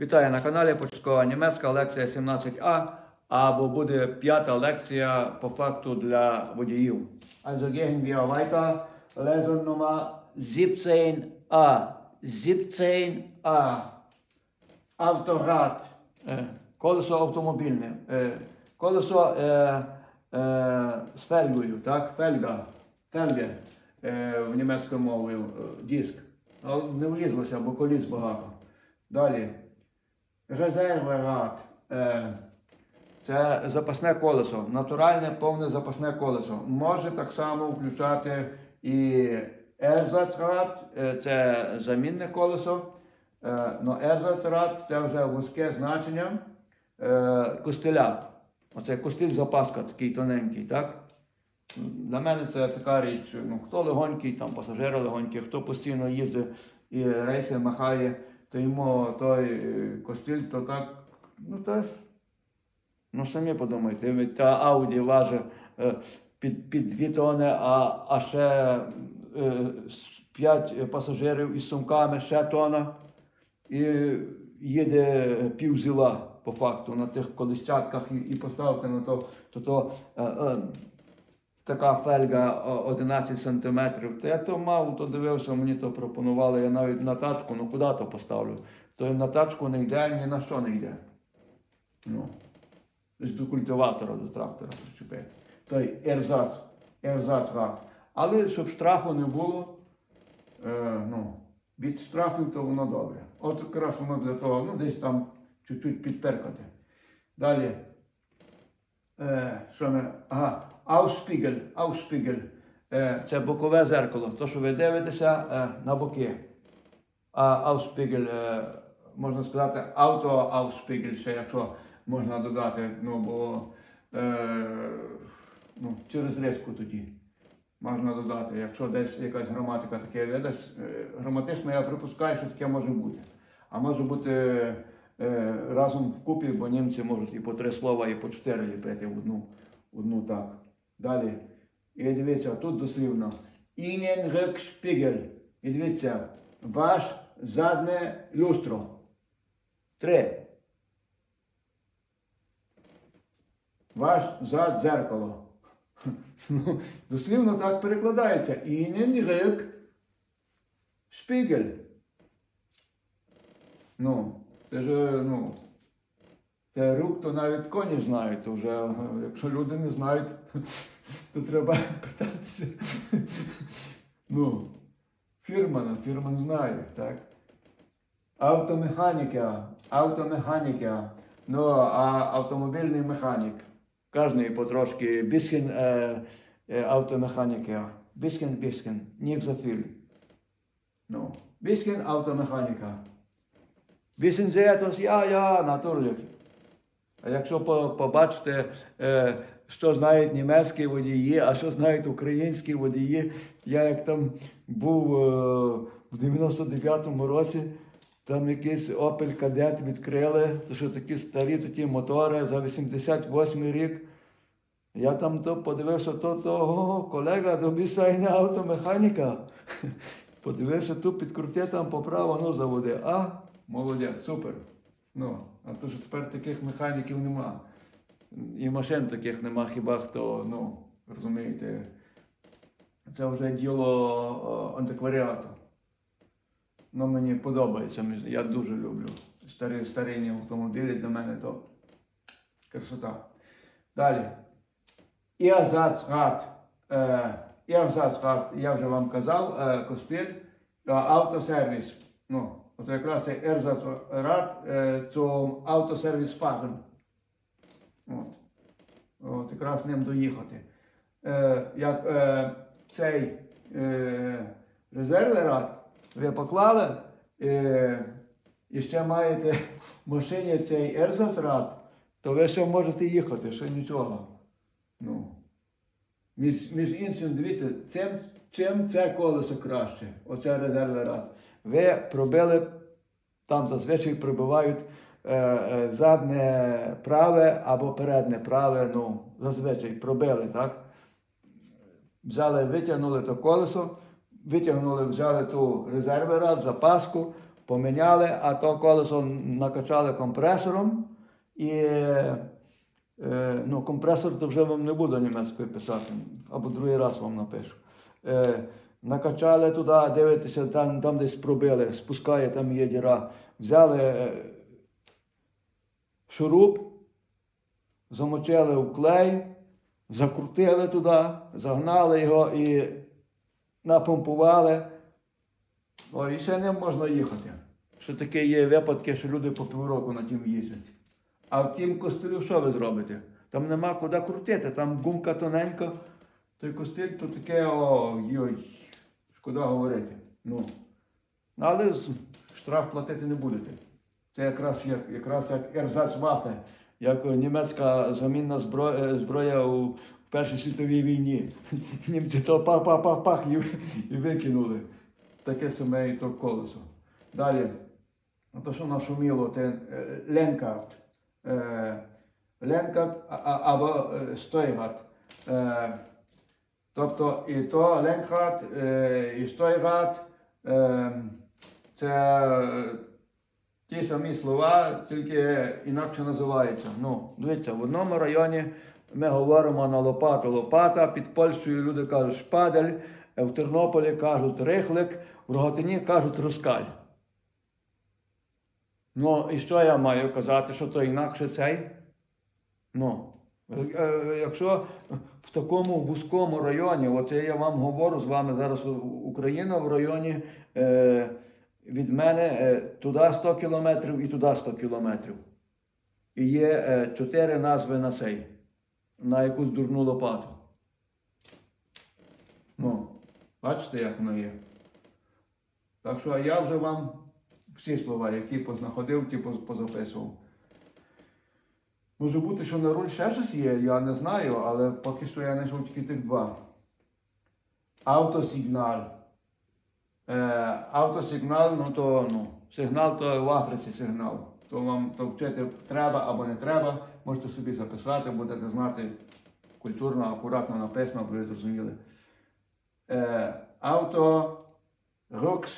Вітаю на каналі Початкова німецька лекція 17а, або буде п'ята лекція по факту для водіїв. Also gehen wir weiter. Lesson Nummer 17a. 17a. Авторад. Колесо автомобільне. Е, Колесо е, е, з фельгою, так? Фельга. Фельге е, в німецькою мовою. е, Диск. Не влізлося, бо коліс багато. Далі. Резерверат. Е, Це запасне колесо, натуральне повне запасне колесо. Може так само включати і ерзацрат, е, це замінне колесо. Е, Но ерзацрат це вже вузьке значення е, костиля. Оце костиль запаска такий тоненький, так? Для мене це така річ, ну хто легонький, там пасажири легонькі, хто постійно їздить і рейси махає, то йому той костиль, то так, ну теж. Ну самі подумайте, та Ауді важить е, під, під 2 тони, а, а ще е, 5 пасажирів із сумками, ще тона. І їде пів зіла по факту на тих колістятках і, і поставити на то, то, то е, е, така фельга 11 сантиметрів. Та я то мав, то дивився, мені то пропонували, я навіть на тачку, ну куди то поставлю? То на тачку не йде, ні на що не йде. Ну, до культиватора, до трактора причепити. Той ерзац, ерзац рад. Але щоб штрафу не було, е, ну, від штрафів, то воно добре. От якраз воно для того, ну десь там чуть-чуть підперкати. Далі. Е, що ми? Ага, аушпігель. Е, це бокове зеркало. То, що ви дивитеся на боки. А аушпігель, е, можна сказати, ауто-аушпігель, ще якщо можна додати, ну, бо ну, через різку тоді можна додати. Якщо десь якась граматика таке видасть, граматично я припускаю, що таке може бути. А може бути е, разом вкупі, бо німці можуть і по три слова, і по чотири ліпити в одну, одну так. Далі. І дивіться, тут дослівно. Інен рекшпігель. І дивіться, ваш задне люстро. Три. Ваш зад зеркало. Ну, дослівно так перекладається. Інен рек шпігель. Ну, це ж, ну, це рук, то навіть коні знають, вже, е, якщо люди не знають, то треба питатися. Ну, фірмана, фірман знає, так? Автомеханіка, автомеханіка, ну, а автомобільний механік. Кожний потрошки біскен е, е, автомеханіка. Біскен, біскен, нік зафіль. Ну, біскен автомеханіка. Wissen Sie etwas? Ja, ja, natürlich. Якщо побачите, е, що знають німецькі водії, а що знають українські водії, я як там був е, в 99-му році, там якийсь Opel Kadett відкрили, то що такі старі такі мотори за 88 рік. Я там то подивився, то того колега до добісайна автомеханіка. Подивився, тут підкрути там поправо, ну заводи. А, молодець, супер. Ну, а то що тепер таких механіків нема. І машин таких нема, хіба хто, ну, розумієте, це вже діло антикваріату. Ну, мені подобається, я дуже люблю. Старі, старинні автомобілі для мене то красота. Далі. Ірзацрад. Е, Ірзацрад, я вже вам казав, е, костиль, е, автосервіс. Ну, от якраз цей Ірзацрад е, zum Autoservice fahren. От. От якраз ним доїхати. Е, як е, цей е, ви поклали, е, і ще маєте машині цей Ерзацрад, то ви ще можете їхати, ще нічого. Ну. Між, між іншим, дивіться, цим, чим це колесо краще, оце резерверат. Ви пробили, там зазвичай пробивають е, е, задне праве або передне праве, ну, зазвичай пробили, так? Взяли, витягнули то колесо, витягнули, взяли ту резерверат, запаску, поміняли, а то колесо накачали компресором. І е, ну, компресор то вже вам не буду німецькою писати, або другий раз вам напишу. Е, накачали туди, дивитеся, там, там десь пробили, спускає, там є діра. Взяли е, шуруп, замочили в клей, закрутили туди, загнали його і напомпували. О, і ще не можна їхати. Що таке є випадки, що люди по півроку на тім їздять. А в тім костелю що ви зробите? Там нема куди крутити, там гумка тоненька, той костиль то таке, о, шкода говорити. Ну. Але штраф платити не будете. Це якраз як, якраз як Ерзацвафе, як німецька замінна зброя, зброя у Першій світовій війні. Німці то пах-пах-пах-пах і, викинули. Таке саме і то колесо. Далі, то, що нашуміло, це е, Ленкарт. Е, Ленкарт або е, Стойгат. Е, Тобто і то Ленкарт, е, і Стойгат е, це е, ті самі слова, тільки інакше називаються. Ну, дивіться, в одному районі ми говоримо на лопату лопата, під Польщею люди кажуть шпадель, в Тернополі кажуть рихлик, в Рогатині кажуть рускаль. Ну, і що я маю казати, що то інакше цей? Ну, якщо в такому вузькому районі, оце я вам говорю з вами зараз Україна в районі е, від мене е, туди 100 кілометрів і туди 100 кілометрів. І є е, чотири назви на цей, на якусь дурну лопату. Ну, бачите, як воно є. Так що я вже вам всі слова, які познаходив, ті позаписував. Може бути, що на руль ще щось є, я не знаю, але поки що я знайшов тільки тих два. Автосигнал. Е, автосигнал, ну то ну, сигнал то в Африці сигнал. То вам то вчити треба або не треба. Можете собі записати, будете знати культурно, акуратно написано, аби ви зрозуміли. Е, авто Рукс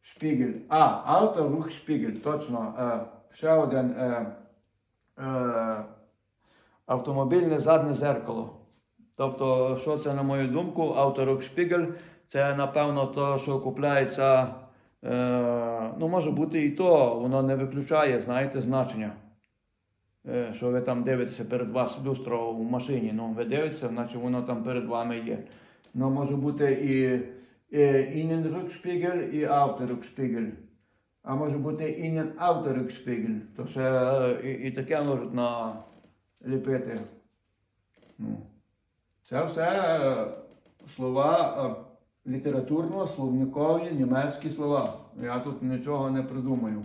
Шпігель. А, авто рух шпігель, точно. Е, ще один е, е, автомобільне заднє зеркало. Тобто, що це, на мою думку, авторук шпігель, це напевно то, що купляється. Е, ну, може бути і то, воно не виключає, знаєте, значення. Е, що ви там дивитеся перед вас люстро в машині. Ну, ви дивитеся, значить воно там перед вами є. Ну, може бути і, Innenrückspiegel, і Autorückspiegel. А може бути Innen-Autorückspiegel. То ще е, і, і таке можуть наліпити. Ну. Це все е, слова е, літературного, словникові, німецькі слова. Я тут нічого не придумаю.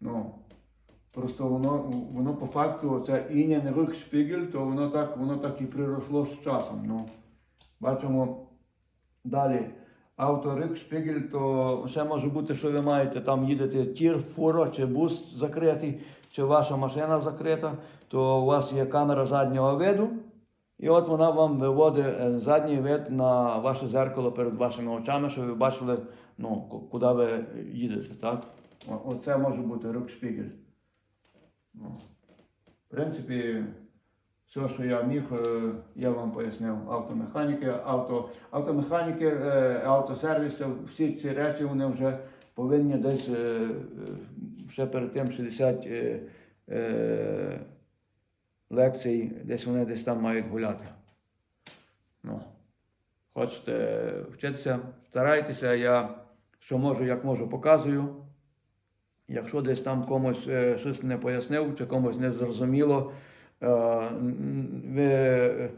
Ну, просто воно, воно по факту, це інін рукшпігель, то воно так, воно так і приросло з часом. Ну, бачимо далі. Авторикшпігель, то ще може бути, що ви маєте там їдете тір, фура чи бус закритий, чи ваша машина закрита, то у вас є камера заднього виду. І от вона вам виводить е, задній вид на ваше зеркало перед вашими очами, щоб ви бачили, ну, куди ви їдете, так? Оце може бути рукшпігель. Ну, в принципі, все, що я міг, е, я вам пояснив. Автомеханіки, авто, автомеханіки, е, автосервіси, всі ці речі вони вже повинні десь е, ще перед тим 60 е, е, лекцій, десь вони десь там мають гуляти. Ну, хочете вчитися, старайтеся, я що можу, як можу, показую. Якщо десь там комусь щось не пояснив чи комусь не зрозуміло, ви е,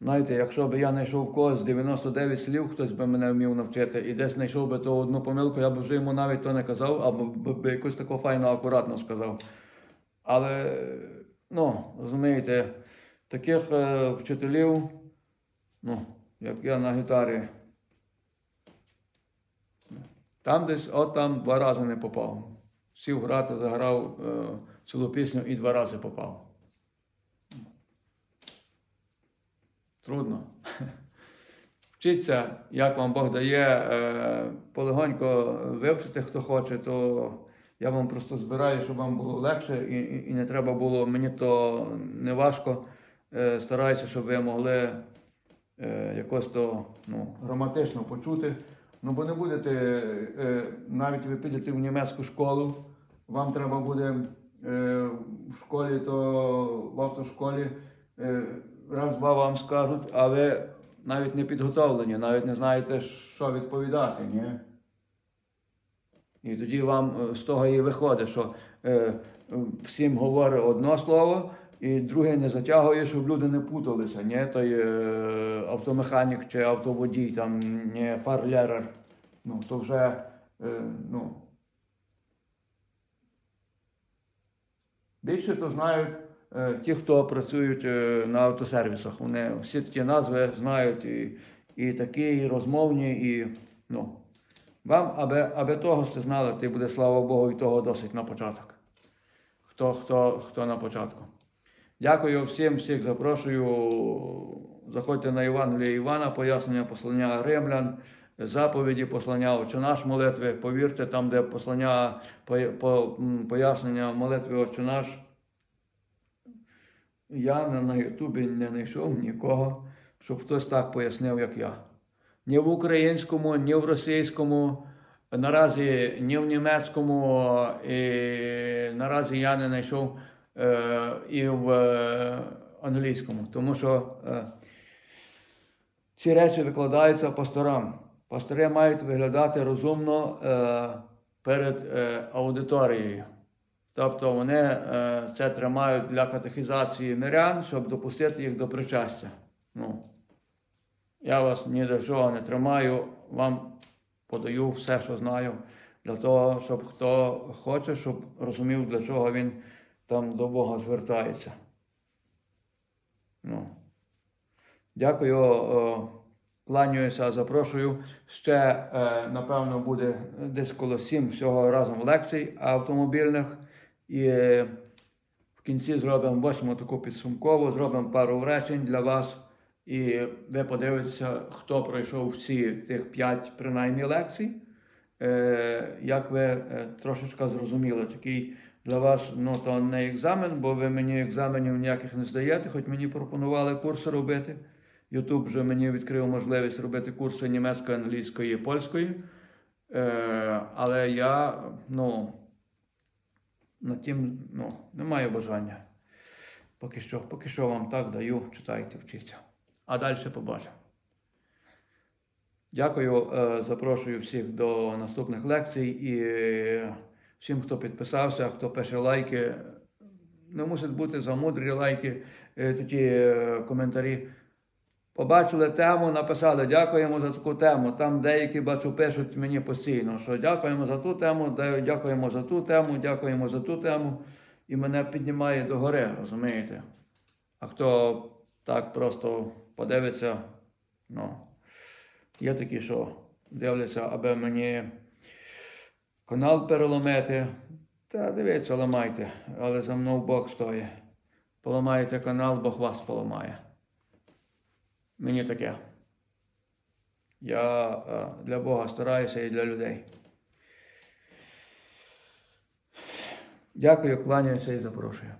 знаєте, якщо б я знайшов когось 99 слів, хтось би мене вмів навчити, і десь знайшов би ту одну помилку, я б вже йому навіть то не казав, або б якусь таку файно, акуратно сказав. Але, ну, розумієте, таких е, вчителів, ну, як я на гітарі, там десь, от там два рази не попав. Сів грати, заграв е, цілу пісню і два рази попав. Трудно. вчіться, як вам Бог дає, е, полегонько вивчити, хто хоче, то я вам просто збираю, щоб вам було легше і, і, не треба було, мені то не важко. Е, Стараюся, щоб ви могли е, якось то ну, граматично почути. Ну, бо не будете, навіть ви підете в німецьку школу, вам треба буде в школі, то в автошколі е, раз-два вам скажуть, а ви навіть не підготовлені, навіть не знаєте, що відповідати. Ні? І тоді вам е, з того і виходить, що е, всім говорить одне слово, і друге не затягує, щоб люди не путалися. Ні? Той е, автомеханік чи автоводій, там, не фарлерер. Ну, то вже е, ну, більше то знають ті, хто працюють е, на автосервісах. Вони всі ті назви знають і, і такі, і розмовні, і ну. Вам, аби, аби того сте знали, ти буде, слава Богу, і того досить на початок. Хто, хто, хто на початку. Дякую всім, всіх запрошую. Заходьте на Євангелія Івана, пояснення послання римлян, заповіді послання Отче наш молитви. Повірте, там, де послання, пояснення молитви Отче наш, я на, Ютубі не знайшов нікого, щоб хтось так пояснив, як я. Ні в українському, ні в російському, наразі ні в німецькому, і наразі я не знайшов е, і в е, англійському, тому що е, ці речі викладаються пасторам. Пастори мають виглядати розумно е, перед е, аудиторією. Тобто вони е, це тримають для катехізації мирян, щоб допустити їх до причастя. Ну, я вас ні до чого не тримаю, вам подаю все, що знаю, для того, щоб хто хоче, щоб розумів, для чого він там до Бога звертається. Ну. Дякую, кланяюся, запрошую. Ще, е, напевно, буде десь коло сім всього разом лекцій автомобільних. І е, в кінці зробимо восьму таку підсумкову, зробимо пару речень для вас. І ви подивитеся, хто пройшов всі тих п'ять принаймні лекцій. Е, як ви е, трошечки зрозуміли, такий для вас ну, то не екзамен, бо ви мені екзаменів ніяких не здаєте, хоч мені пропонували курси робити. Ютуб вже мені відкрив можливість робити курси німецької, англійської і польської. Але я ну, тим ну, не маю бажання. Поки що, поки що вам так даю, читайте, вчіться. А далі побачимо. Дякую, е, запрошую всіх до наступних лекцій і всім, хто підписався, хто пише лайки. Не мусить бути замудрі лайки, е, такі е, коментарі. Побачили тему, написали, дякуємо за таку тему. Там деякі бачу пишуть мені постійно, що дякуємо за ту тему, дякуємо за ту тему, дякуємо за ту тему. І мене піднімає до гори, розумієте? А хто так просто подивиться, ну, є такі, що дивляться, аби мені канал переломити. Та дивіться, ламайте, але за мною Бог стоїть. Поламаєте канал, Бог вас поламає. Мені таке. Я е, для Бога стараюся і для людей. Дякую, кланяюся і запрошую.